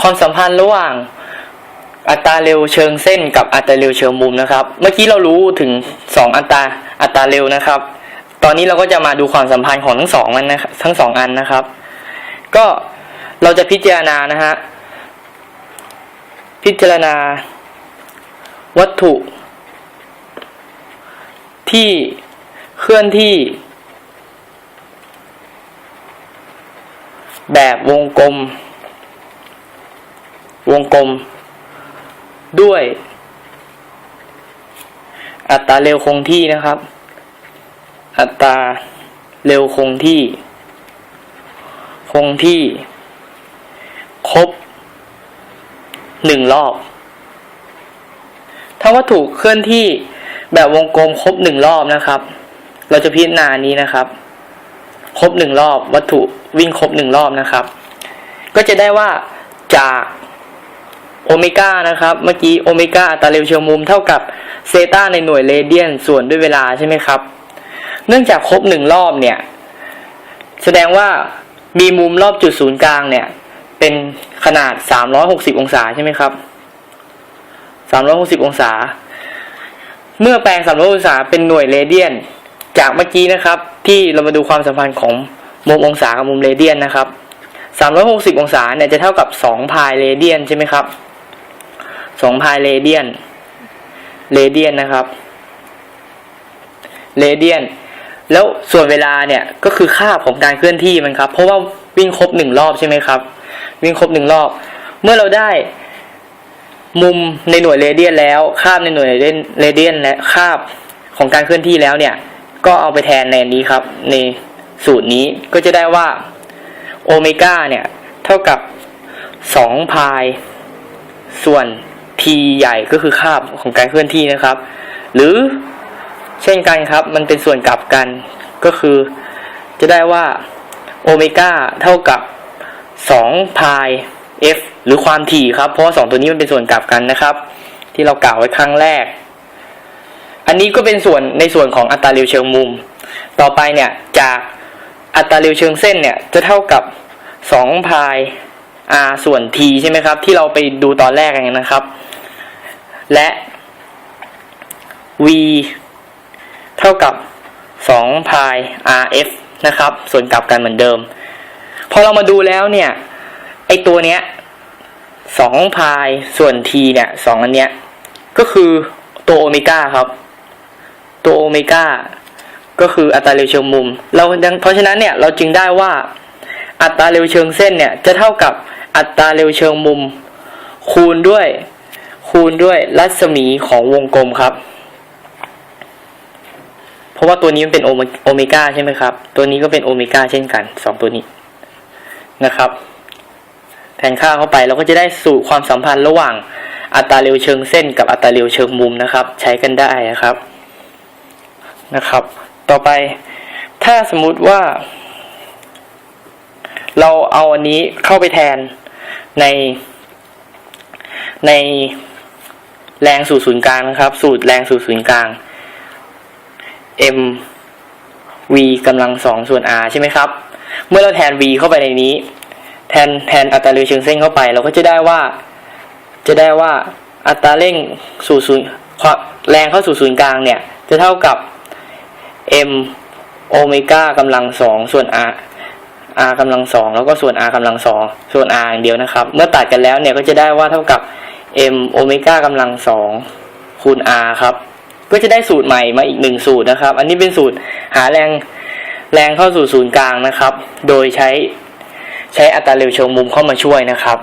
ความสัมพันธ์ระหว่างอัตราเร็วเชิงเส้นกับอัตราเร็วเชิงมุมนะครับ เมื่อกี้เรารู้ถึงสองอัตราอัตราเร็วนะครับ ตอนนี้เราก็จะมาดูความสัมพันธ์ของทั้งสองมันนะทั้งสองอันนะครับ ก็เราจะพิจารณานะฮะพิจารณา วัตถุ ที่เคลื่อนที่ แบบวงกลม วงกลม ด้วย อัตราเร็วคงที่นะครับ อัตราเร็วคงที่ คงที่ ครบหนึ่งรอบ ถ้าวัตถุเคลื่อนที่แบบวงกลมครบหนึ่งรอบนะครับ เราจะพิจารณานี้นะครับ ครบหนึ่งรอบ วัตถุวิ่งครบหนึ่งรอบนะครับ ก็จะได้ว่าจาก โอเมก้านะครับ เมื่อกี้โอเมก้าอัตราเร็วเชิงมุมเท่ากับเซตาในหน่วยเรเดียนส่วนด้วยเวลาใช่ไหมครับ เนื่องจากครบหนึ่งรอบเนี่ย แสดงว่ามีมุมรอบจุดศูนย์กลางเนี่ย เป็นขนาด 360 องศาใช่ไหมครับ 360 องศา เมื่อแปลง360องศาเป็นหน่วยเรเดียน จากเมื่อกี้นะครับ ที่เรามาดูความสัมพันธ์ของมุมองศากับมุมเรเดียนนะครับ 360 องศาเนี่ยจะเท่ากับ2พายเรเดียนใช่ไหมครับ 2พายเรเดียนเรเดียนนะครับเรเดียนแล้วส่วนเวลาเนี่ยก็คือค่าของการเคลื่อนที่มันครับ เพราะว่าวิ่งครบหนึ่งรอบใช่ไหมครับ วิ่งครบหนึ่งรอบ เมื่อเราได้มุมในหน่วยเรเดียนแล้วคาบในหน่วยเรเดียนและคาบของการเคลื่อนที่แล้วเนี่ย ก็เอาไปแทนในนี้ครับ ในสูตรนี้ก็จะได้ว่าโอเมก้าเนี่ย เท่ากับสองพายส่วน ใหญ่ก็คือคาบของการเคลื่อนที่นะครับ หรือเช่นกันครับ มันเป็นส่วนกลับกันก็คือ จะได้ว่าโอเมก้าเท่ากับ2พาย f หรือความถี่ครับ เพราะสองตัวนี้มันเป็นส่วนกลับกันนะครับ ที่เรากล่าวไว้ครั้งแรก อันนี้ก็เป็นส่วนในส่วนของอัตราเร็วเชิงมุม ต่อไปเนี่ยจากอัตราเร็วเชิงเส้นเนี่ยจะเท่ากับ2พาย r ส่วน t ใช่ไหมครับ ที่เราไปดูตอนแรกกันนะครับ และ v เท่ากับ2พาย rf นะครับ ส่วนกลับกันเหมือนเดิม พอเรามาดูแล้วเนี่ย ไอตัวเนี้ยสองพส่วน t เนี่ยสองอันเนี้ย ก็คือตัวโอเมก้าครับ ตัวโอเมก้าก็คืออัตราเร็วเชิงมุม เราดังเพราะฉะนั้นเนี่ยเราจึงได้ว่าอัตราเร็วเชิงเส้นเนี่ยจะเท่ากับอัตราเร็วเชิงมุม คูณด้วย คูณด้วยรัศมีของวงกลมครับ เพราะว่าตัวนี้มันเป็นโอเมก้าใช่ไหมครับ ตัวนี้ก็เป็นโอเมก้าเช่นกันสองตัวนี้นะครับแทนค่าเข้าไปเราก็จะได้สู่ความสัมพันธ์ระหว่างอัตราเร็วเชิงเส้นกับอัตราเร็วเชิงมุมนะครับ ใช้กันได้นะครับนะครับ ต่อไปถ้าสมมุติว่า เราเอาอันนี้เข้าไปแทนในใน แรงสู่ศูนย์กลางนะครับ สูตรแรงสู่ศูนย์กลาง m v กำลังสองส่วน r ใช่ไหมครับ เมื่อเราแทน v เข้าไปในนี้ แทนแทนอัตราเร็วเชิงเส้นเข้าไป เราก็จะได้ว่า จะได้ว่าอัตราเร่งสู่ศูนย์ความแรงเข้าสู่ศูนย์กลางเนี่ย จะเท่ากับ m โอเมก้ากำลังสองส่วน r r กำลังสองแล้วก็ส่วน r กำลังสองส่วน r อย่างเดียวนะครับ เมื่อตัดกันแล้วเนี่ยก็จะได้ว่าเท่ากับ m โอเมก้ากำลังสองคูณ r ครับ ก็จะได้สูตรใหม่มาอีกหนึ่งสูตรนะครับ อันนี้เป็นสูตรหาแรงแรงเข้าสู่ศูนย์กลางนะครับ โดยใช้ใช้อัตราเร็วเชิงมุมเข้ามาช่วยนะครับ